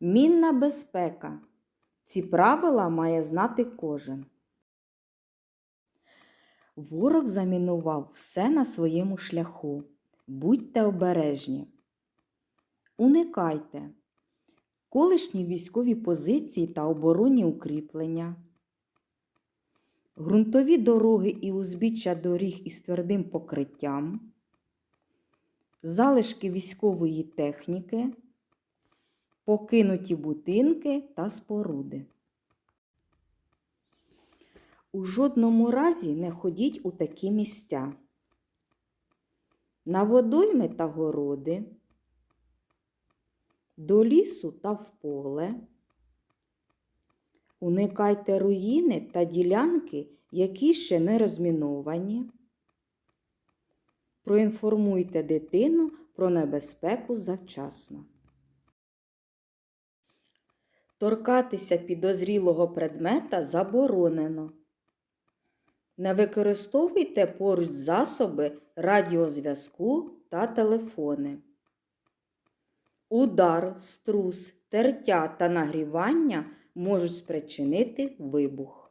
Мінна безпека. Ці правила має знати кожен. Ворог замінував все на своєму шляху. Будьте обережні. Уникайте колишні військові позиції та оборонні укріплення, ґрунтові дороги і узбіччя доріг із твердим покриттям, залишки військової техніки, покинуті будинки та споруди. У жодному разі не ходіть у такі місця. На водойми та городи, до лісу та в поле. Уникайте руїни та ділянки, які ще не розміновані. Проінформуйте дитину про небезпеку завчасно. Торкатися підозрілого предмета заборонено. Не використовуйте поруч засоби радіозв'язку та телефони. Удар, струс, тертя та нагрівання можуть спричинити вибух.